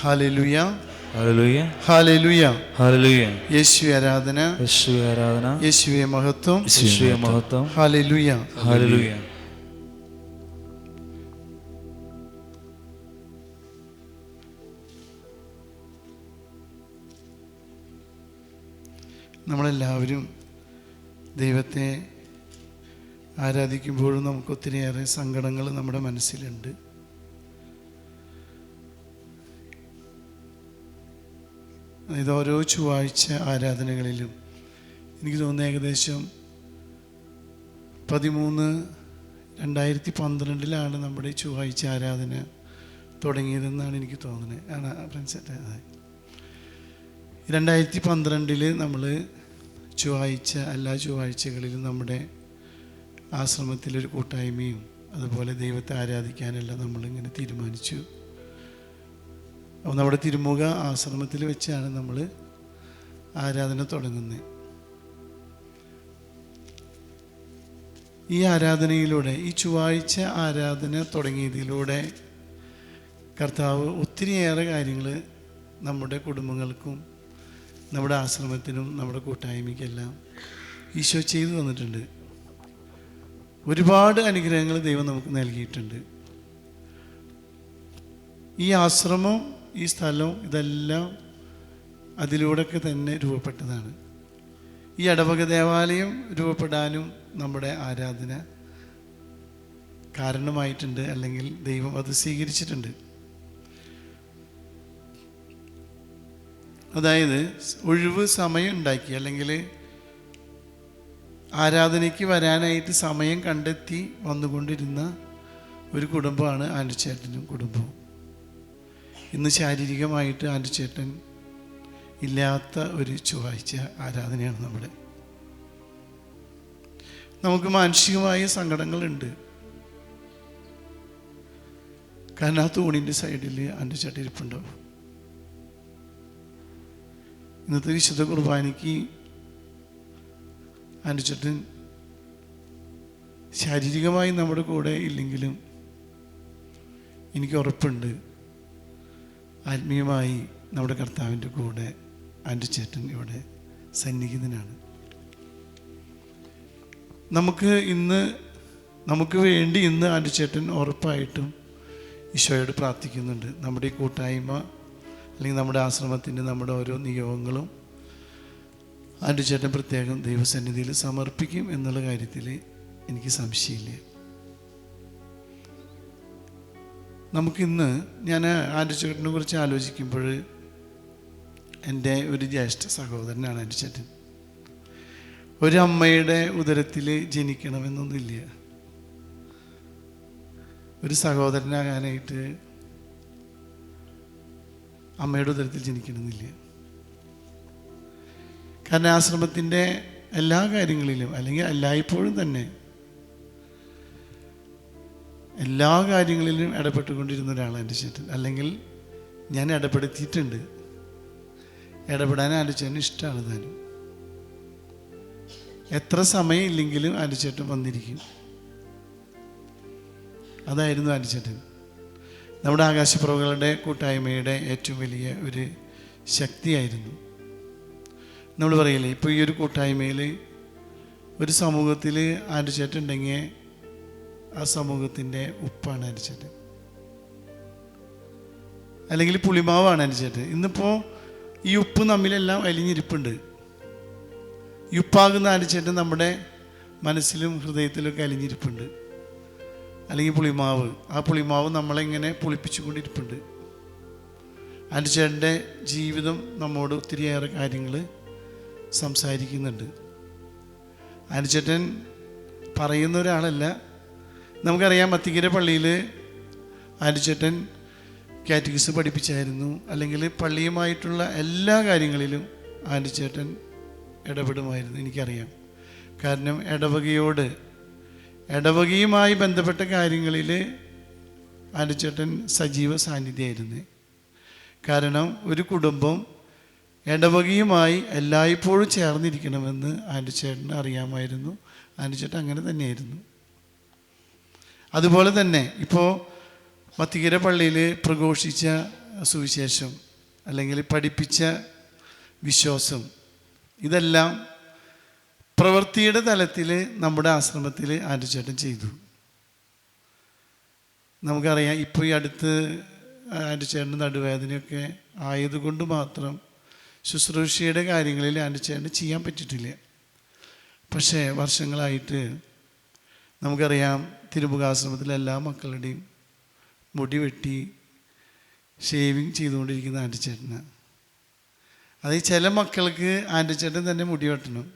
ഹാലലുയ ഹാലലുയ യേശു ആരാധന യേശു ആരാധന യേശുവെ മഹത്വം യേശുവേ മഹത്വം ഹാലലുയ നമ്മളെല്ലാവരും ദൈവത്തെ ആരാധിക്കുമ്പോഴും നമുക്ക് ഒത്തിരിയേറെ സങ്കടങ്ങൾ നമ്മുടെ മനസ്സിലുണ്ട്. ഇത് ഓരോ ചൊവ്വാഴ്ച ആരാധനകളിലും എനിക്ക് തോന്നുന്നു ഏകദേശം പതിമൂന്ന് രണ്ടായിരത്തി പന്ത്രണ്ടിലാണ് നമ്മുടെ ചൊവ്വാഴ്ച ആരാധന തുടങ്ങിയതെന്നാണ് എനിക്ക് തോന്നുന്നത്. ആണ് ഫ്രണ്ട്സ് അതെ. രണ്ടായിരത്തി പന്ത്രണ്ടിൽ നമ്മൾ ചൊവ്വാഴ്ച എല്ലാ ചൊവ്വാഴ്ചകളിലും നമ്മുടെ ആശ്രമത്തിലൊരു കൂട്ടായ്മയും അതുപോലെ ദൈവത്തെ ആരാധിക്കാനെല്ലാം നമ്മളിങ്ങനെ തീരുമാനിച്ചു. നമ്മുടെ തിരുമുഖ ആശ്രമത്തിൽ വെച്ചാണ് നമ്മൾ ആരാധന തുടങ്ങുന്നത് ഈ ആരാധനയിലൂടെ ഈ ചൊവ്വാഴ്ച ആരാധന തുടങ്ങിയതിലൂടെ കർത്താവ് ഒത്തിരിയേറെ കാര്യങ്ങൾ നമ്മുടെ കുടുംബങ്ങൾക്കും നമ്മുടെ ആശ്രമത്തിനും നമ്മുടെ കൂട്ടായ്മയ്ക്കെല്ലാം ഈശോ ചെയ്തു തന്നിട്ടുണ്ട്. ഒരുപാട് അനുഗ്രഹങ്ങൾ ദൈവം നമുക്ക് നൽകിയിട്ടുണ്ട്. ഈ ആശ്രമം ഈ സ്ഥലവും ഇതെല്ലാം അതിലൂടെയൊക്കെ തന്നെ രൂപപ്പെട്ടതാണ്. ഈ അടവക ദേവാലയം രൂപപ്പെടാനും നമ്മുടെ ആരാധന കാരണമായിട്ടുണ്ട് അല്ലെങ്കിൽ ദൈവം അത് സ്വീകരിച്ചിട്ടുണ്ട്. അതായത് ഒഴിവ് സമയം ഉണ്ടാക്കി അല്ലെങ്കിൽ ആരാധനയ്ക്ക് വരാനായിട്ട് സമയം കണ്ടെത്തി വന്നുകൊണ്ടിരുന്ന ഒരു കുടുംബമാണ് ആന്റിച്ചേട്ടനും കുടുംബവും. ഇന്ന് ശാരീരികമായിട്ട് ആന്റിച്ചേട്ടൻ ഇല്ലാത്ത ഒരു ചൊവ്വാഴ്ച ആരാധനയാണ് നമ്മുടെ. നമുക്ക് മാനസികമായ സങ്കടങ്ങളുണ്ട്. കാരണം ആ തൂണിന്റെ സൈഡിൽ ആന്റിച്ചേട്ടൻ ഇരിപ്പുണ്ടാവും ഇന്നത്തെ വിശുദ്ധ കുർബാനയ്ക്ക് അനുചേട്ടൻ ശാരീരികമായി നമ്മുടെ കൂടെ ഇല്ലെങ്കിലും എനിക്ക് ഉറപ്പുണ്ട്. ആത്മീയമായി നമ്മുടെ കർത്താവിന്റെ കൂടെ അനുചേട്ടൻ ഇവിടെ സന്നിഹിതനാണ്. നമുക്ക് ഇന്ന് നമുക്ക് വേണ്ടി ഇന്ന് അനുചേട്ടൻ ഉറപ്പായിട്ടും ഈശോയോട് പ്രാർത്ഥിക്കുന്നുണ്ട്. നമ്മുടെ ഈ കൂട്ടായ്മ അല്ലെങ്കിൽ നമ്മുടെ ആശ്രമത്തിന്റെ നമ്മുടെ ഓരോ നിയോഗങ്ങളും ആന്റെ ചേട്ടൻ പ്രത്യേകം ദൈവസന്നിധിയിൽ സമർപ്പിക്കും എന്നുള്ള കാര്യത്തിൽ എനിക്ക് സംശയമില്ല. നമുക്കിന്ന് ഞാൻ ആന്റെ കുറിച്ച് ആലോചിക്കുമ്പോൾ എന്റെ ഒരു ജ്യേഷ്ഠ സഹോദരനാണ് ആന്റെ ഒരു ഒരമ്മയുടെ ഉദരത്തിൽ ജനിക്കണമെന്നൊന്നുമില്ല. ഒരു സഹോദരനാകാനായിട്ട് അമ്മയുടെ ഉദരത്തിൽ ജനിക്കണമെന്നില്ല. കാരണം ആശ്രമത്തിന്റെ എല്ലാ കാര്യങ്ങളിലും അല്ലെങ്കിൽ എല്ലായ്പ്പോഴും തന്നെ എല്ലാ കാര്യങ്ങളിലും ഇടപെട്ടുകൊണ്ടിരുന്ന ഒരാളാണ് എന്റെ ചേട്ടൻ. അല്ലെങ്കിൽ ഞാൻ ഇടപെടുത്തിയിട്ടുണ്ട്. ഇടപെടാൻ ആലോചന ഇഷ്ടമാണ് താനും. എത്ര സമയം ഇല്ലെങ്കിലും ആലുചേട്ടൻ വന്നിരിക്കും. അതായിരുന്നു ആലുചേട്ടൻ നമ്മുടെ ആകാശപ്രഭുകളുടെ കൂട്ടായ്മയുടെ ഏറ്റവും വലിയ ഒരു ശക്തിയായിരുന്നു. നമ്മൾ പറയില്ലേ ഇപ്പോൾ ഈ ഒരു കൂട്ടായ്മയിൽ ഒരു സമൂഹത്തിൽ ആന്റിച്ചേട്ടൻ ഉണ്ടെങ്കിൽ ആ സമൂഹത്തിന്റെ ഉപ്പാണ് ആന്റിച്ചേട്ടൻ അല്ലെങ്കിൽ പുളിമാവാണ് ആന്റിച്ചേട്ടൻ ഇന്നിപ്പോൾ ഈ ഉപ്പ് നമ്മിലെല്ലാം അലിഞ്ഞിരിപ്പുണ്ട്. ഈ ഉപ്പാകുന്ന ആന്റിച്ചേട്ടൻ നമ്മുടെ മനസ്സിലും ഹൃദയത്തിലൊക്കെ അലിഞ്ഞിരിപ്പുണ്ട്. അല്ലെങ്കിൽ പുളിമാവ്. ആ പുളിമാവ് നമ്മളെങ്ങനെ പുളിപ്പിച്ചുകൊണ്ടിരിപ്പുണ്ട്. അനുചേട്ടന്റെ ജീവിതം നമ്മോട് ഒത്തിരിയേറെ കാര്യങ്ങൾ സംസാരിക്കുന്നുണ്ട്. അനുചേട്ടൻ പറയുന്ന ഒരാളല്ല നമുക്കറിയാം മത്തിക്കര പള്ളിയിൽ ആലിച്ചേട്ടൻ കാറ്റഗിസ് പഠിപ്പിച്ചായിരുന്നു. അല്ലെങ്കിൽ പള്ളിയുമായിട്ടുള്ള എല്ലാ കാര്യങ്ങളിലും ആലിച്ചേട്ടൻ ഇടപെടുമായിരുന്നു എനിക്കറിയാം. കാരണം ഇടവകയോട് ഇടവകയുമായി ബന്ധപ്പെട്ട കാര്യങ്ങളിൽ ആലിച്ചേട്ടൻ സജീവ സാന്നിധ്യമായിരുന്നു കാരണം ഒരു കുടുംബം ഇടവകയുമായി എല്ലായ്പ്പോഴും ചേർന്നിരിക്കണമെന്ന് ആന്റിച്ചേട്ടന് അറിയാമായിരുന്നു. ആന്റിച്ചേട്ടൻ അങ്ങനെ തന്നെയായിരുന്നു. അതുപോലെ തന്നെ ഇപ്പോൾ മത്തിക്കര പള്ളിയിൽ പ്രഘോഷിച്ച സുവിശേഷം അല്ലെങ്കിൽ പഠിപ്പിച്ച വിശ്വാസം ഇതെല്ലാം പ്രവൃത്തിയുടെ തലത്തിൽ നമ്മുടെ ആശ്രമത്തിൽ ആൻഡ്രിച്ചേട്ടൻ ചെയ്തു. നമുക്കറിയാം ഇപ്പോൾ ഈ അടുത്ത് ആൻഡ്രിച്ചേട്ടന്റെ നടുവേദനയൊക്കെ ആയതുകൊണ്ട് മാത്രം ശുശ്രൂഷയുടെ കാര്യങ്ങളിൽ ആൻഡ്രിച്ചേട്ടന് ചെയ്യാൻ പറ്റിയിട്ടില്ല. പക്ഷേ വർഷങ്ങളായിട്ട് നമുക്കറിയാം തിരുമുഖാശ്രമത്തിലെ എല്ലാ മക്കളുടെയും മുടി വെട്ടി ഷേവിങ് ചെയ്തുകൊണ്ടിരിക്കുന്ന ആന്റിച്ചേട്ടന്. അത് ചില മക്കൾക്ക് ആന്റിച്ചേട്ടൻ തന്നെ മുടി വെട്ടണം.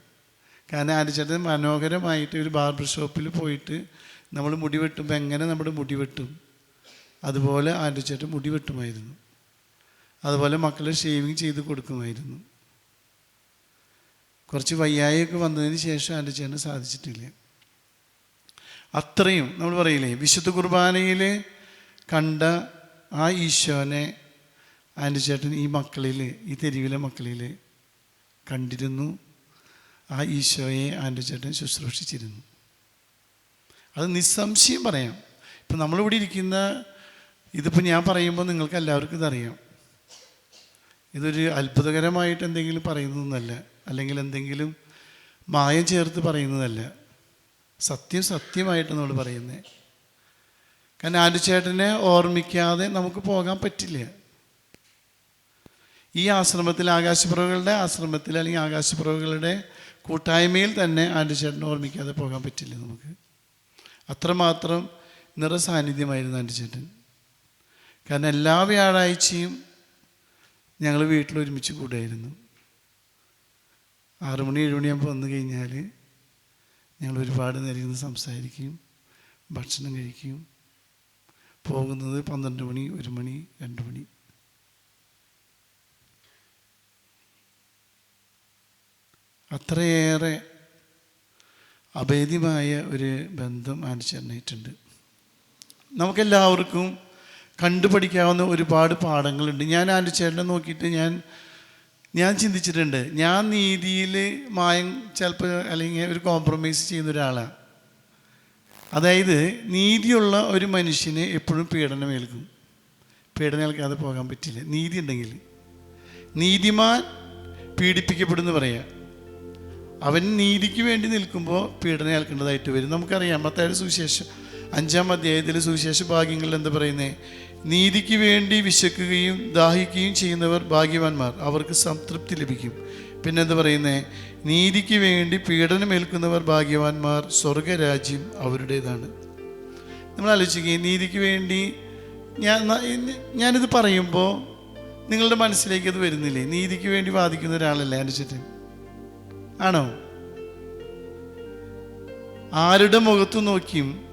കാരണം ആന്റിച്ചേട്ടൻ മനോഹരമായിട്ട് ഒരു ബാർബർ ഷോപ്പിൽ പോയിട്ട് നമ്മൾ മുടി വെട്ടുമ്പോൾ എങ്ങനെ നമ്മുടെ മുടി വെട്ടും? അതുപോലെ ആന്റിച്ചേട്ടൻ മുടി വെട്ടുമായിരുന്നു. അതുപോലെ മക്കളെ ഷേവിങ് ചെയ്ത് കൊടുക്കുമായിരുന്നു. കുറച്ച് വയ്യായൊക്കെ വന്നതിന് ശേഷം ആന്റിച്ചേട്ടന് സാധിച്ചിട്ടില്ല. അത്രയും നമ്മൾ പറയില്ലേ വിശുദ്ധ കുർബാനയിൽ കണ്ട ആ ഈശോനെ ആന്റെ ചേട്ടൻ ഈ മക്കളിൽ ഈ തെരുവിലെ മക്കളിൽ കണ്ടിരുന്നു. ആ ഈശോയെ ആന്റെ ചേട്ടൻ ശുശ്രൂഷിച്ചിരുന്നു. അത് നിസ്സംശയം പറയാം. ഇപ്പം നമ്മളിവിടെ ഇരിക്കുന്ന ഇതിപ്പോൾ ഞാൻ പറയുമ്പോൾ നിങ്ങൾക്ക് എല്ലാവർക്കും ഇതറിയാം. ഇതൊരു അത്ഭുതകരമായിട്ട് എന്തെങ്കിലും പറയുന്നതൊന്നല്ല. അല്ലെങ്കിൽ എന്തെങ്കിലും മായം ചേർത്ത് പറയുന്നതല്ല. സത്യം സത്യമായിട്ട് നമ്മൾ പറയുന്നത് കാരണം ആന്റുചേട്ടനെ ഓർമ്മിക്കാതെ നമുക്ക് പോകാൻ പറ്റില്ല. ഈ ആശ്രമത്തിൽ ആകാശപ്പുറകളുടെ ആശ്രമത്തിൽ അല്ലെങ്കിൽ ആകാശപ്പുറകളുടെ കൂട്ടായ്മയിൽ തന്നെ ആന്റുചേട്ടനെ ഓർമ്മിക്കാതെ പോകാൻ പറ്റില്ല നമുക്ക്. അത്രമാത്രം നിറസാന്നിധ്യമായിരുന്നു ആന്റുചേട്ടൻ കാരണം എല്ലാ വ്യാഴാഴ്ചയും ഞങ്ങൾ വീട്ടിൽ ഒരുമിച്ച് കൂടായിരുന്നു. ആറുമണി മണി ഏഴ് മണിയാകുമ്പോൾ വന്നു കഴിഞ്ഞാൽ ഞങ്ങൾ ഒരുപാട് നേരം ഇരുന്ന് സംസാരിക്കും ഭക്ഷണം കഴിക്കും. പോകുന്നത് പന്ത്രണ്ട് മണി ഒരു മണി രണ്ട് മണി. അത്രയേറെ അഭേദ്യമായ ഒരു ബന്ധം അനുസരണയിട്ടുണ്ട് നമുക്കെല്ലാവർക്കും കണ്ടുപഠിക്കാവുന്ന ഒരുപാട് പാഠങ്ങളുണ്ട്. ഞാൻ ആന്റിച്ചേട്ടനെ നോക്കിയിട്ട് ഞാൻ ഞാൻ ചിന്തിച്ചിട്ടുണ്ട് ഞാൻ നീതിയിൽ മായം ചിലപ്പോൾ അല്ലെങ്കിൽ ഒരു കോംപ്രമൈസ് ചെയ്യുന്ന ഒരാളാണ് അതായത് നീതിയുള്ള ഒരു മനുഷ്യന് എപ്പോഴും പീഡനം ഏൽക്കും പീഡനം ഏൽക്കാതെ പോകാൻ പറ്റില്ല. നീതി ഉണ്ടെങ്കിൽ. നീതിമാൻ പീഡിപ്പിക്കപ്പെടുന്നു പറയാം. അവൻ നീതിക്ക് വേണ്ടി നിൽക്കുമ്പോൾ പീഡനം ഏൽക്കേണ്ടതായിട്ട് വരും. നമുക്കറിയാം മത്തായ സുവിശേഷം അഞ്ചാം അധ്യായത്തിലെ സുവിശേഷ ഭാഗ്യങ്ങളിൽ എന്താ പറയുന്നത് നീതിക്ക് വേണ്ടി വിശക്കുകയും ദാഹിക്കുകയും ചെയ്യുന്നവർ ഭാഗ്യവാന്മാർ. അവർക്ക് സംതൃപ്തി ലഭിക്കും. പിന്നെ പറയുന്നേ? നീതിക്ക് വേണ്ടി പീഡനമേൽക്കുന്നവർ ഭാഗ്യവാന്മാർ സ്വർഗരാജ്യം അവരുടേതാണ്. നമ്മൾ ആലോചിക്കുക നീതിക്ക് വേണ്ടി ഞാൻ ഞാനിത് പറയുമ്പോൾ നിങ്ങളുടെ മനസ്സിലേക്ക് അത് വരുന്നില്ലേ? നീതിക്ക് വേണ്ടി വാദിക്കുന്ന ഒരാളല്ലേ എന്റെ ആണോ? ആരുടെ മുഖത്ത് നോക്കിയും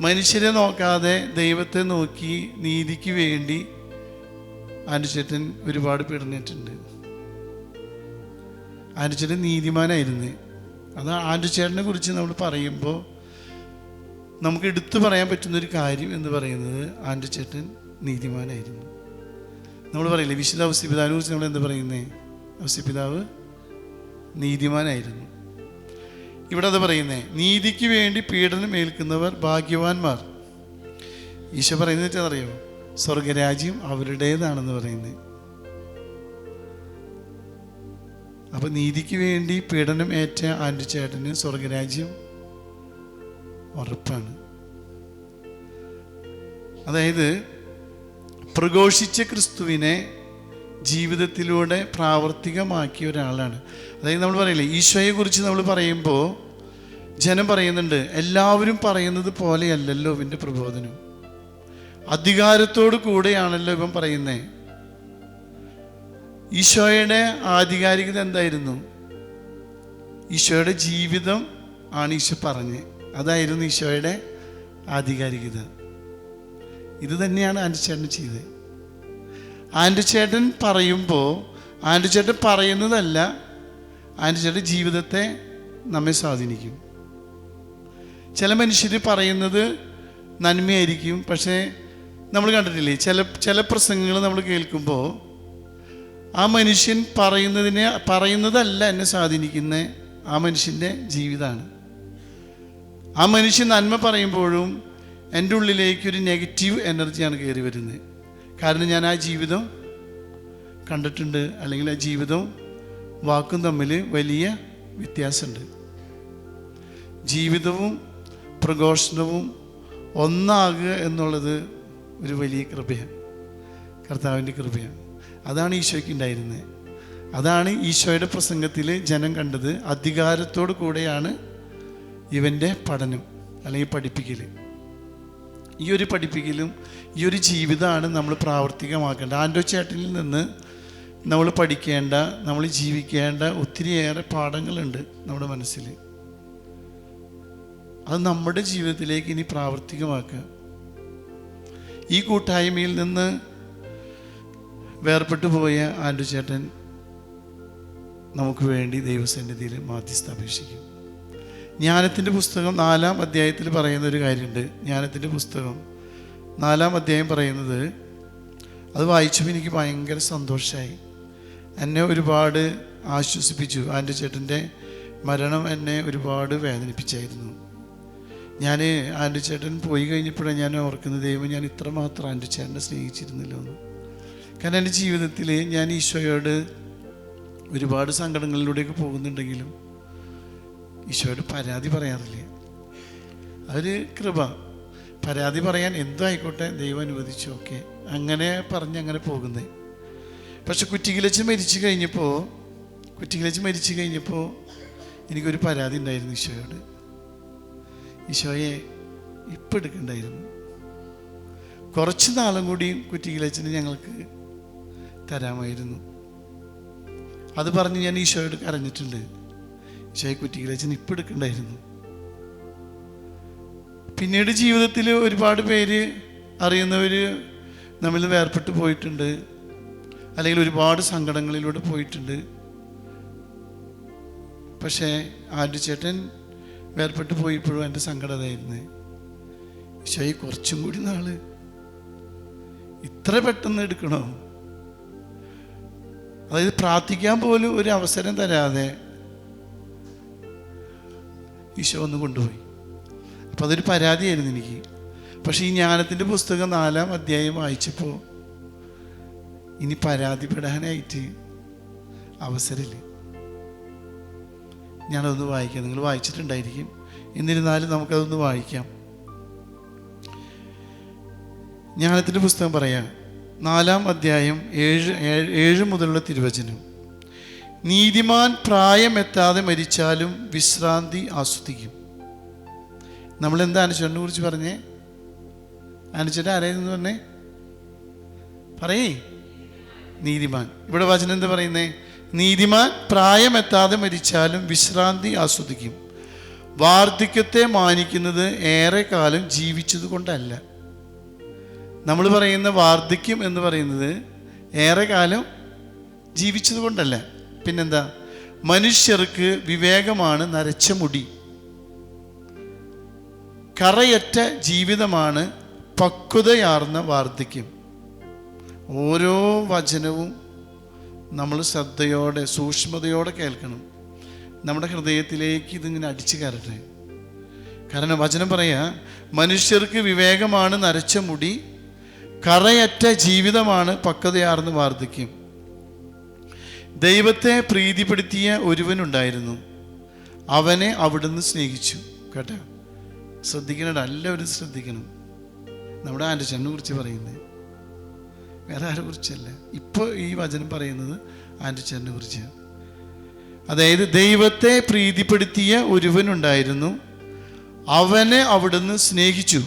മനുഷ്യരെ നോക്കാതെ ദൈവത്തെ നോക്കി നീതിക്ക് വേണ്ടി അനുചേട്ടൻ ഒരുപാട് പിടഞ്ഞിട്ടുണ്ട്. അനുചേട്ടൻ നീതിമാനായിരുന്നു. അത് ആൻഡുചേട്ടനെ കുറിച്ച് നമ്മൾ പറയുമ്പോൾ നമുക്ക് എടുത്തു പറയാൻ പറ്റുന്ന ഒരു കാര്യം എന്ന് പറയുന്നത് ആൻഡുചേട്ടൻ നീതിമാനായിരുന്നു. നമ്മൾ പറയില്ലേ വിശുദ്ധ ഔസിപിതാവിനെ കുറിച്ച് നമ്മൾ എന്ത് പറയുന്നത് ഔസിപിതാവ് നീതിമാനായിരുന്നു. ഇവിടെ അത് പറയുന്നേ നീതിക്ക് വേണ്ടി പീഡനം ഏൽക്കുന്നവർ ഭാഗ്യവാന്മാർ. ഈശോ പറയുന്നത് അറിയോ സ്വർഗരാജ്യം അവരുടേതാണെന്ന് പറയുന്നത് അപ്പൊ നീതിക്ക് വേണ്ടി പീഡനം ഏറ്റ ആന്റി ചേട്ടന് സ്വർഗരാജ്യം ഉറപ്പാണ്. അതായത് പ്രഘോഷിച്ച ക്രിസ്തുവിനെ ജീവിതത്തിലൂടെ പ്രാവർത്തികമാക്കിയ ഒരാളാണ്. അതായത് നമ്മൾ പറയില്ലേ ഈശോയെ കുറിച്ച് നമ്മൾ പറയുമ്പോൾ ജനം പറയുന്നുണ്ട് എല്ലാവരും പറയുന്നത് പോലെയല്ലല്ലോ ഇവന്റെ പ്രബോധനം. അധികാരത്തോടു കൂടെയാണല്ലോ ഇവൻ പറയുന്നേ. ഈശോയുടെ ആധികാരികത എന്തായിരുന്നു? ഈശോയുടെ ജീവിതം ആണ് ഈശോ പറഞ്ഞ്. അതായിരുന്നു ഈശോയുടെ ആധികാരികത. ഇത് തന്നെയാണ് അനുസരണം ചെയ്തത്. ആന്റിച്ചേട്ടൻ പറയുമ്പോൾ ആന്റിച്ചേട്ടൻ പറയുന്നതല്ല ആന്റിച്ചേട്ടൻ ജീവിതത്തെ നമ്മെ സ്വാധീനിക്കും. ചില മനുഷ്യർ പറയുന്നത് നന്മയായിരിക്കും പക്ഷേ നമ്മൾ കണ്ടിട്ടില്ലേ ചില ചില പ്രസംഗങ്ങൾ നമ്മൾ കേൾക്കുമ്പോൾ ആ മനുഷ്യൻ പറയുന്നതിനെ പറയുന്നതല്ല എന്നെ സ്വാധീനിക്കുന്ന ആ മനുഷ്യന്റെ ജീവിതമാണ് ആ മനുഷ്യൻ നന്മ പറയുമ്പോഴും എന്റെ ഉള്ളിലേക്ക് ഒരു നെഗറ്റീവ് എനർജിയാണ് കയറി വരുന്നത്. കാരണം ഞാൻ ആ ജീവിതം കണ്ടിട്ടുണ്ട്. അല്ലെങ്കിൽ ആ ജീവിതവും വാക്കും തമ്മിൽ വലിയ വ്യത്യാസമുണ്ട്. ജീവിതവും പ്രഘോഷണവും ഒന്നാകുക എന്നുള്ളത് ഒരു വലിയ കൃപയാണ്. കർത്താവിന്റെ കൃപയാണ്. അതാണ് ഈശോയ്ക്ക് ഉണ്ടായിരുന്നത്. അതാണ് ഈശോയുടെ പ്രസംഗത്തിൽ ജനം കണ്ടത്. അധികാരത്തോടു കൂടെയാണ് ഇവന്റെ പഠനം അല്ലെങ്കിൽ പഠിപ്പിക്കൽ. ഈ ഒരു പഠിപ്പിക്കലും ഈ ഒരു ജീവിതമാണ് നമ്മൾ പ്രാവർത്തികമാക്കേണ്ടത്. ആൻഡോ ചേട്ടനിൽ നിന്ന് നമ്മൾ പഠിക്കേണ്ട നമ്മൾ ജീവിക്കേണ്ട ഒത്തിരിയേറെ പാഠങ്ങളുണ്ട് നമ്മുടെ മനസ്സിൽ. അത് നമ്മുടെ ജീവിതത്തിലേക്ക് ഇനി പ്രാവർത്തികമാക്കുക. ഈ കൂട്ടായ്മയിൽ നിന്ന് വേർപെട്ടു പോയ ആൻഡു ചേട്ടൻ നമുക്ക് വേണ്ടി ദൈവസന്നിധിയിൽ മാധ്യസ്ഥ അപേക്ഷിക്കും. ജ്ഞാനത്തിന്റെ പുസ്തകം നാലാം അധ്യായത്തിൽ പറയുന്ന ഒരു കാര്യമുണ്ട്. ജ്ഞാനത്തിന്റെ പുസ്തകം നാലാം അധ്യായം പറയുന്നത് അത് വായിച്ചപ്പോൾ എനിക്ക് ഭയങ്കര സന്തോഷമായി എന്നെ ഒരുപാട് ആശ്വസിപ്പിച്ചു. ആന്റെ ചേട്ടന്റെ മരണം എന്നെ ഒരുപാട് വേദനിപ്പിച്ചായിരുന്നു. ഞാൻ ആന്റെ ചേട്ടൻ പോയി കഴിഞ്ഞപ്പോഴാണ് ഞാൻ ഓർക്കുന്നത് ദൈവം ഞാൻ ഇത്രമാത്രം ആന്റെ ചേട്ടനെ സ്നേഹിച്ചിരുന്നില്ല എന്ന്. കാരണം എന്റെ ജീവിതത്തിൽ ഞാൻ ഈശോയോട് ഒരുപാട് സങ്കടങ്ങളിലൂടെയൊക്കെ പോകുന്നുണ്ടെങ്കിലും ഈശോയോട് പരാതി പറയാറില്ല. അതൊരു കൃപ. പരാതി പറയാൻ എന്തോ ആയിക്കോട്ടെ ദൈവം അനുവദിച്ചു ഓക്കെ. അങ്ങനെ പറഞ്ഞ് അങ്ങനെ പോകുന്നത് പക്ഷെ കുറ്റിക്കിലച്ച് മരിച്ചു കഴിഞ്ഞപ്പോൾ കുറ്റിക്കിലച്ച് മരിച്ചു കഴിഞ്ഞപ്പോൾ എനിക്കൊരു പരാതി ഉണ്ടായിരുന്നു ഈശോയോട്. ഈശോയെ ഇപ്പം എടുക്കണ്ടായിരുന്നു. കുറച്ച് നാളും കൂടി കുറ്റിക്കിലച്ചിന് ഞങ്ങൾക്ക് തരാമായിരുന്നു. അത് പറഞ്ഞ് ഞാൻ ഈശോയോട് കരഞ്ഞിട്ടുണ്ട്. ഈശോയെ കുറ്റിക്കിലച്ചൻ ഇപ്പം എടുക്കണ്ടായിരുന്നു. പിന്നീട് ജീവിതത്തിൽ ഒരുപാട് പേര് അറിയുന്നവർ നമ്മൾ വേർപെട്ട് പോയിട്ടുണ്ട്. അല്ലെങ്കിൽ ഒരുപാട് സങ്കടങ്ങളിലൂടെ പോയിട്ടുണ്ട്. പക്ഷേ ആദ്യ ചേട്ടൻ വേർപെട്ട് പോയപ്പോഴും എന്റെ സങ്കടതായിരുന്നു പക്ഷേ കുറച്ചും കൂടി നാൾ ഇത്ര പെട്ടെന്ന് എടുക്കണോ? അതായത് പ്രാർത്ഥിക്കാൻ പോലും ഒരു അവസരം തരാതെ ഈശോ ഒന്ന് കൊണ്ടുപോയി. അപ്പം അതൊരു പരാതിയായിരുന്നു എനിക്ക്. പക്ഷേ ഈ ജ്ഞാനത്തിന്റെ പുസ്തകം നാലാം അധ്യായം വായിച്ചപ്പോൾ ഇനി പരാതിപ്പെടാനായിട്ട് അവസരമില്ല. ഞാനതൊന്ന് വായിക്കാം. നിങ്ങൾ വായിച്ചിട്ടുണ്ടായിരിക്കും. എന്നിരുന്നാലും നമുക്കതൊന്ന് വായിക്കാം. ജ്ഞാനത്തിന്റെ പുസ്തകം പറയാം നാലാം അധ്യായം ഏഴ് ഏഴ് മുതലുള്ള തിരുവചനം. നീതിമാൻ പ്രായമെത്താതെ മരിച്ചാലും വിശ്രാന്തി ആസ്വദിക്കും. നമ്മളെന്താ അനുചരനെ കുറിച്ച് പറഞ്ഞേ? അനുശ്വരൻ ആരായിരുന്നു പറഞ്ഞേ? പറയേ. നീതിമാൻ. ഇവിടെ വചനം എന്താ പറയുന്നേ? നീതിമാൻ പ്രായമെത്താതെ മരിച്ചാലും വിശ്രാന്തി ആസ്വദിക്കും. വാർദ്ധക്യത്തെ മാനിക്കുന്നത് ഏറെ കാലം ജീവിച്ചത് കൊണ്ടല്ല. നമ്മൾ പറയുന്ന വാർദ്ധക്യം എന്ന് പറയുന്നത് ഏറെ കാലം ജീവിച്ചത് കൊണ്ടല്ല. പിന്നെന്താ? മനുഷ്യർക്ക് വിവേകമാണ് നരച്ച മുടി. കറയറ്റ ജീവിതമാണ് പക്വതയാർന്ന വാർദ്ധക്യം ഓരോ വചനവും നമ്മൾ ശ്രദ്ധയോടെ സൂക്ഷ്മതയോടെ കേൾക്കണം. നമ്മുടെ ഹൃദയത്തിലേക്ക് ഇതിങ്ങനെ അടിച്ചു കയറട്ടെ. കാരണം വചനം പറയാ മനുഷ്യർക്ക് വിവേകമാണ് നരച്ച മുടി കറയറ്റ ജീവിതമാണ് പക്വതയാർന്ന് വാർദ്ധക്യം ദൈവത്തെ പ്രീതിപ്പെടുത്തിയ ഒരുവനുണ്ടായിരുന്നു. അവനെ അവിടുന്ന് സ്നേഹിച്ചു. കേട്ടോ? ശ്രദ്ധിക്കണം എല്ലാവരും ശ്രദ്ധിക്കണം. നമ്മുടെ ആന്റച്ചനെ കുറിച്ച് പറയുന്നത് വേറെ ആരെ കുറിച്ചല്ല. ഇപ്പോൾ ഈ വചനം പറയുന്നത് ആന്റച്ചനെ കുറിച്ച്. അതായത് ദൈവത്തെ പ്രീതിപ്പെടുത്തിയ ഒരുവനുണ്ടായിരുന്നു. അവനെ അവിടുന്ന് സ്നേഹിച്ചു.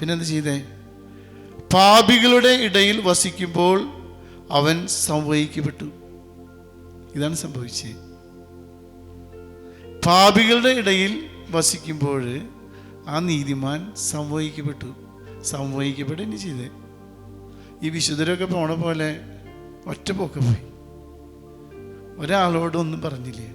പിന്നെന്ത് ചെയ്തേ? പാപികളുടെ ഇടയിൽ വസിക്കുമ്പോൾ അവൻ സംവഹിക്കപ്പെട്ടു. ഇതാണ് സംഭവിച്ചത്. പാപികളുടെ ഇടയിൽ വസിക്കുമ്പോൾ ആ നീതിമാൻ സംവഹിക്കപ്പെട്ടു. സംവഹിക്കപ്പെട്ട് ഇനി ചെയ്തേ. ഈ വിശുദ്ധരൊക്കെ പോണ പോലെ ഒറ്റ പോക്ക പോയി. ഒരാളോടൊന്നും പറഞ്ഞില്ലേ?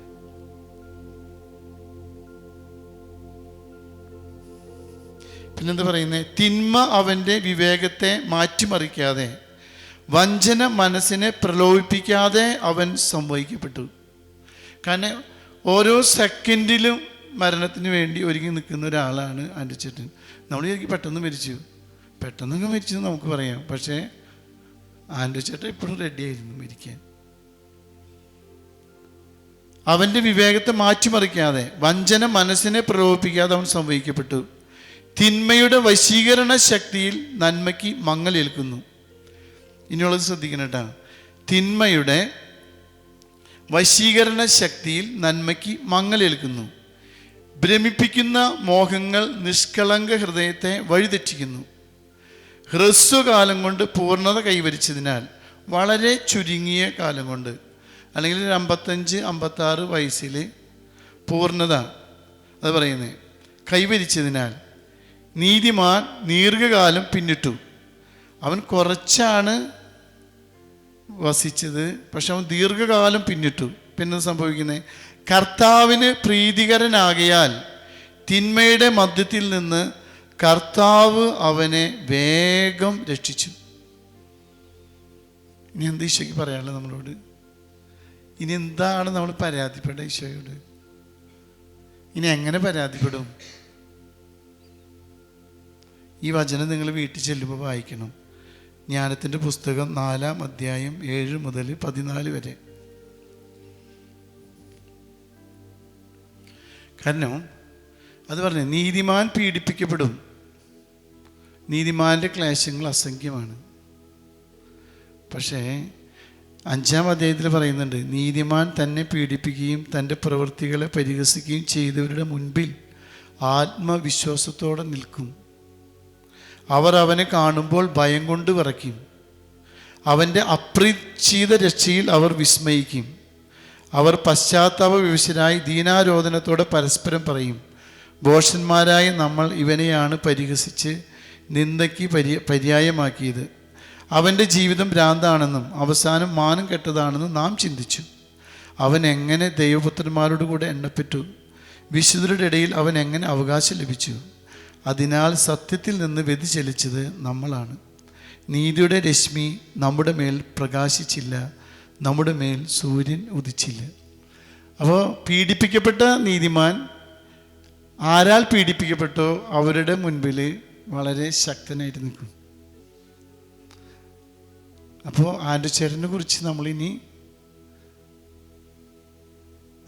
പിന്നെന്താ പറയുന്നത് തിന്മ അവന്റെ വിവേകത്തെ മാറ്റിമറിക്കാതെ വഞ്ചന മനസ്സിനെ പ്രലോഭിപ്പിക്കാതെ അവൻ സംവഹിക്കപ്പെട്ടു. കാരണം ഓരോ സെക്കൻഡിലും മരണത്തിന് വേണ്ടി ഒരുങ്ങി നിൽക്കുന്ന ഒരാളാണ് ആന്റിച്ചേട്ടൻ നമ്മൾ ശരിക്കും പെട്ടെന്ന് മരിച്ചു. പെട്ടെന്നൊക്കെ മരിച്ചു എന്ന് നമുക്ക് പറയാം. പക്ഷേ ആൻഡ്രു ചേട്ടൻ എപ്പോഴും റെഡിയായിരുന്നു മരിക്കാൻ. അവന്റെ വിവേകത്തെ മാറ്റിമറിക്കാതെ വഞ്ചന മനസ്സിനെ പ്രലോഭിപ്പിക്കാതെ അവൻ സംഭവിക്കപ്പെട്ടു. തിന്മയുടെ വശീകരണ ശക്തിയിൽ നന്മയ്ക്ക് മങ്ങലേൽക്കുന്നു. ഇനിയുള്ളത് ശ്രദ്ധിക്കണം കേട്ടോ. തിന്മയുടെ വശീകരണ ശക്തിയിൽ നന്മയ്ക്ക് മങ്ങലേൽക്കുന്നു. ഭ്രമിപ്പിക്കുന്ന മോഹങ്ങൾ നിഷ്കളങ്ക ഹൃദയത്തെ വഴിതെറ്റിക്കുന്നു. ഹ്രസ്വകാലം കൊണ്ട് പൂർണത കൈവരിച്ചതിനാൽ വളരെ ചുരുങ്ങിയ കാലം കൊണ്ട് അല്ലെങ്കിൽ ഒരു അമ്പത്തഞ്ച് അമ്പത്താറ് വയസ്സിൽ പൂർണത അത് പറയുന്നത് കൈവരിച്ചതിനാൽ നീതിമാൻ ദീർഘകാലം പിന്നിട്ടു. അവൻ കുറച്ചാണ് വസിച്ചത് പക്ഷെ അവൻ ദീർഘകാലം പിന്നിട്ടു. പിന്നെ സംഭവിക്കുന്നത് കർത്താവിന് പ്രീതികരനാകിയാൽ തിന്മയുടെ മധ്യത്തിൽ നിന്ന് കർത്താവ് അവനെ വേഗം രക്ഷിച്ചു. ഇനി എന്ത് ഈശോയ്ക്ക് പറയാനുള്ളത് നമ്മളോട്? ഇനി എന്താണ് നമ്മൾ പരാതിപ്പെട്ട ഈശോയോട്? ഇനി എങ്ങനെ പരാതിപ്പെടും? ഈ വചനം നിങ്ങൾ വീട്ടിൽ ചെല്ലുമ്പോൾ വായിക്കണം. ജ്ഞാനത്തിന്റെ പുസ്തകം നാലാം അധ്യായം ഏഴ് മുതൽ പതിനാല് വരെ. കാരണം അത് പറഞ്ഞു നീതിമാൻ പീഡിപ്പിക്കപ്പെടും. നീതിമാന്റെ ക്ലേശങ്ങൾ അസംഖ്യമാണ്. പക്ഷേ അഞ്ചാം അധ്യായത്തിൽ പറയുന്നുണ്ട് നീതിമാൻ തന്നെ പീഡിപ്പിക്കുകയും തന്റെ പ്രവൃത്തികളെ പരിഹസിക്കുകയും ചെയ്തവരുടെ മുൻപിൽ ആത്മവിശ്വാസത്തോടെ നിൽക്കും. അവർ അവനെ കാണുമ്പോൾ ഭയം കൊണ്ട് വിറയ്ക്കും. അവന്റെ അപ്രീക്ഷിത രക്ഷയിൽ അവർ വിസ്മയിക്കും. അവർ പശ്ചാത്താപ വിവശരായി ദീനാരോധനത്തോടെ പരസ്പരം പറയും ഭോഷന്മാരായ നമ്മൾ ഇവനെയാണ് പരിഹസിച്ച് നിന്ദയ്ക്ക് പര്യ പര്യായമാക്കിയത്. അവന്റെ ജീവിതം ഭ്രാന്താണെന്നും അവസാനം മാനം കെട്ടതാണെന്നും നാം ചിന്തിച്ചു. അവൻ എങ്ങനെ ദൈവപുത്രന്മാരോട് കൂടെ എണ്ണപ്പെട്ടു? വിശുദ്ധരുടെ ഇടയിൽ അവൻ എങ്ങനെ അവകാശം ലഭിച്ചു? അതിനാൽ സത്യത്തിൽ നിന്ന് വ്യതിചലിച്ചത് നമ്മളാണ്. നീതിയുടെ രശ്മി നമ്മുടെ മേൽ പ്രകാശിച്ചില്ല. നമ്മുടെ മേൽ സൂര്യൻ ഉദിച്ചില്ല. അപ്പോൾ പീഡിപ്പിക്കപ്പെട്ട നീതിമാൻ ആരാൽ പീഡിപ്പിക്കപ്പെട്ടോ അവരുടെ മുൻപിൽ വളരെ ശക്തനായിട്ട് നിൽക്കും. അപ്പോൾ ആൻഡുചേരനെ കുറിച്ച് നമ്മളിനി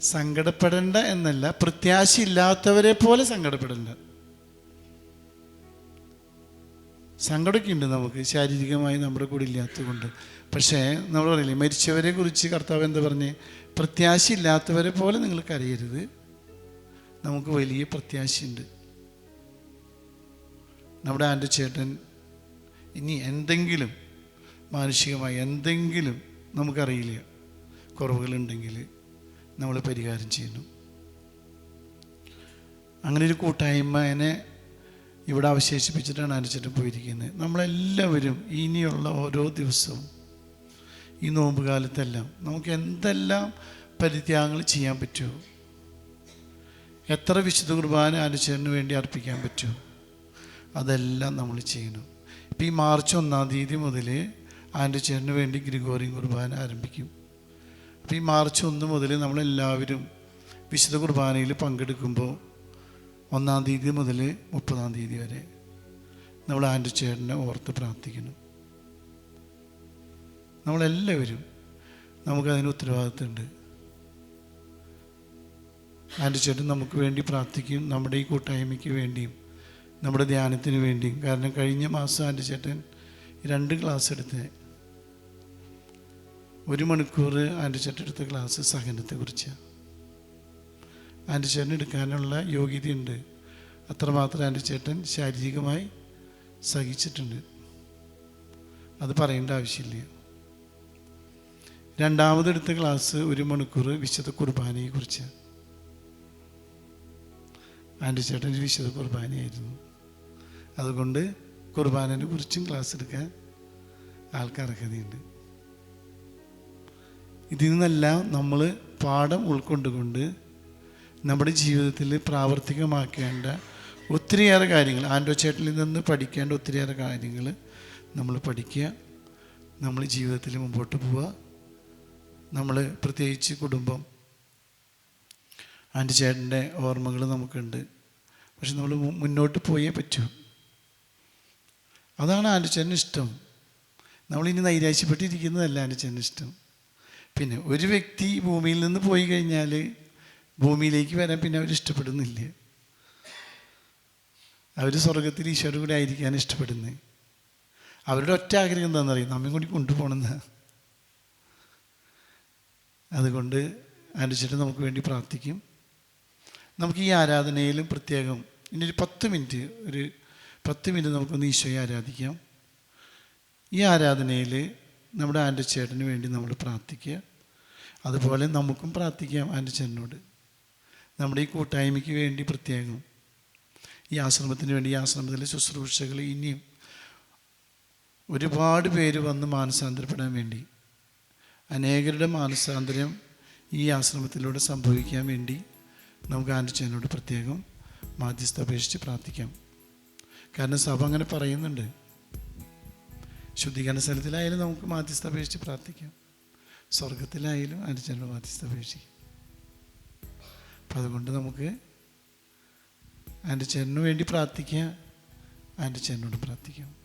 സങ്കടപ്പെടേണ്ട എന്നല്ല പ്രത്യാശയില്ലാത്തവരെ പോലെ സങ്കടപ്പെടേണ്ട. സങ്കടമൊക്കെ ഉണ്ട് നമുക്ക് ശാരീരികമായി നമ്മുടെ കൂടെ ഇല്ലാത്തത് കൊണ്ട് പക്ഷേ നമ്മൾ പറയില്ലേ മരിച്ചവരെ കുറിച്ച് കർത്താവ് എന്താ പറഞ്ഞ്? പ്രത്യാശയില്ലാത്തവരെ പോലെ നിങ്ങൾ കരയരുത് നമുക്ക് വലിയ പ്രത്യാശയുണ്ട്. നമ്മുടെ ആന്റെ ചേട്ടൻ ഇനി എന്തെങ്കിലും മാനുഷികമായി എന്തെങ്കിലും നമുക്കറിയില്ല. കുറവുകളുണ്ടെങ്കിൽ നമ്മൾ പരിഹാരം ചെയ്യണം അങ്ങനെ ഒരു കൂട്ടായ്മനെ ഇവിടെ അവശേഷിപ്പിച്ചിട്ടാണ് അനുസരിച്ച് പോയിരിക്കുന്നത്. നമ്മളെല്ലാവരും ഇനിയുള്ള ഓരോ ദിവസവും ഈ നോമ്പ് കാലത്തെല്ലാം നമുക്ക് എന്തെല്ലാം പരിത്യാഗങ്ങൾ ചെയ്യാൻ പറ്റുമോ എത്ര വിശുദ്ധ കുർബാന അനുചേരന് വേണ്ടി അർപ്പിക്കാൻ പറ്റുമോ അതെല്ലാം നമ്മൾ ചെയ്യണം. ഇപ്പം ഈ മാർച്ച് ഒന്നാം തീയതി മുതൽ ആൻഡ്രിച്ചേറിന് വേണ്ടി ഗ്രിഗോറിയൻ കുർബാന ആരംഭിക്കും. അപ്പം ഈ മാർച്ച് ഒന്ന് മുതൽ നമ്മളെല്ലാവരും വിശുദ്ധ കുർബാനയിൽ പങ്കെടുക്കുമ്പോൾ ഒന്നാം തീയതി മുതൽ മുപ്പതാം തീയതി വരെ നമ്മൾ ആൻഡ്രിച്ചേട്ടനെ ഓർത്ത് പ്രാർത്ഥിക്കണം. നമ്മളെല്ലാവരും നമുക്കതിന് ഉത്തരവാദിത്തമുണ്ട്. ആൻഡ്രിച്ചേട്ടൻ നമുക്ക് വേണ്ടി പ്രാർത്ഥിക്കും നമ്മുടെ ഈ കൂട്ടായ്മയ്ക്ക് വേണ്ടിയും നമ്മുടെ ധ്യാനത്തിന് വേണ്ടിയും. കാരണം കഴിഞ്ഞ മാസം ആന്റി ചേട്ടൻ രണ്ട് ക്ലാസ് എടുത്ത്. ഒരു മണിക്കൂർ ആന്റി ചേട്ടൻ എടുത്ത ക്ലാസ് സഹനത്തെക്കുറിച്ചാണ് ആന്റി ചേട്ടൻ എടുക്കാനുള്ള യോഗ്യതയുണ്ട്. അത്രമാത്രം ആന്റി ചേട്ടൻ ശാരീരികമായി സഹിച്ചിട്ടുണ്ട്. അത് പറയേണ്ട ആവശ്യമില്ല. രണ്ടാമതെടുത്ത ക്ലാസ് ഒരു മണിക്കൂർ വിശുദ്ധ കുർബാനയെക്കുറിച്ച് ആന്റി ചേട്ടൻ വിശുദ്ധ കുർബാനയായിരുന്നു. അതുകൊണ്ട് കുർബാനനെ കുറിച്ചും ക്ലാസ് എടുക്കാൻ ആൾക്ക് അർഹതയുണ്ട് ഇതിൽ നിന്നെല്ലാം നമ്മൾ പാഠം ഉൾക്കൊണ്ടുകൊണ്ട് നമ്മുടെ ജീവിതത്തിൽ പ്രാവർത്തികമാക്കേണ്ട ഒത്തിരിയേറെ കാര്യങ്ങൾ ആൻഡോ ചേട്ടനിൽ നിന്ന് പഠിക്കേണ്ട ഒത്തിരിയേറെ കാര്യങ്ങൾ നമ്മൾ പഠിക്കുക നമ്മൾ ജീവിതത്തിൽ മുമ്പോട്ട് പോവുക. നമ്മൾ പ്രത്യേകിച്ച് കുടുംബം. ആന്റെ ചേട്ടന്റെ ഓർമ്മകൾ നമുക്കുണ്ട്. പക്ഷെ നമ്മൾ മുന്നോട്ട് പോയേ പറ്റൂ. അതാണ് ആന്റി ചേട്ടൻ ഇഷ്ടം. നമ്മളിനി നൈരാശ്യപ്പെട്ടിരിക്കുന്നതല്ല ആന്റിച്ചേട്ടന് ഇഷ്ടം. പിന്നെ ഒരു വ്യക്തി ഭൂമിയിൽ നിന്ന് പോയി കഴിഞ്ഞാൽ ഭൂമിയിലേക്ക് വരാൻ പിന്നെ അവർ ഇഷ്ടപ്പെടുന്നില്ല. അവർ സ്വർഗത്തിൽ ഈശോയുടെ കൂടെ ആയിരിക്കാൻ ഇഷ്ടപ്പെടുന്നത്. അവരുടെ ഒറ്റ ആഗ്രഹം എന്താണെന്നറിയാം? നമ്മെ കൂടി കൊണ്ടുപോകണമെന്ന്. അതുകൊണ്ട് അനുസരിച്ച് നമുക്ക് വേണ്ടി പ്രാർത്ഥിക്കും. നമുക്ക് ഈ ആരാധനയിലും പ്രത്യേകം ഇനി ഒരു പത്ത് മിനിറ്റ് ഒരു പത്ത് മിനിറ്റ് നമുക്കൊന്ന് ഈശോയെ ആരാധിക്കാം. ഈ ആരാധനയിൽ നമ്മുടെ ആന്റെ ചേട്ടന് വേണ്ടി നമ്മൾ പ്രാർത്ഥിക്കുക. അതുപോലെ നമുക്കും പ്രാർത്ഥിക്കാം ആന്റെ ചേട്ടനോട്. നമ്മുടെ ഈ കൂട്ടായ്മയ്ക്ക് വേണ്ടി പ്രത്യേകം. ഈ ആശ്രമത്തിന് വേണ്ടി ഈ ആശ്രമത്തിലെ ശുശ്രൂഷകൾ ഇനിയും ഒരുപാട് പേര് വന്ന് മാനസാന്തരപ്പെടാൻ വേണ്ടി. അനേകരുടെ മാനസാന്തരം ഈ ആശ്രമത്തിലൂടെ സംഭവിക്കാൻ വേണ്ടി നമുക്ക് ആന്റിച്ചനോട് പ്രത്യേകം മാധ്യസ്ഥ അപേക്ഷിച്ച് പ്രാർത്ഥിക്കാം. കാരണം സഭ അങ്ങനെ പറയുന്നുണ്ട്. ശുദ്ധീകരണ സ്ഥലത്തിലായാലും നമുക്ക് മാധ്യസ്ഥ അപേക്ഷിച്ച് പ്രാർത്ഥിക്കാം. സ്വർഗത്തിലായാലും ആന്റിച്ചനോട് മാധ്യസ്ഥ അപേക്ഷിക്കാം. അപ്പം അതുകൊണ്ട് നമുക്ക് ആന്റിച്ചനു വേണ്ടി പ്രാർത്ഥിക്കുക ആന്റിച്ചനോട് പ്രാർത്ഥിക്കാം.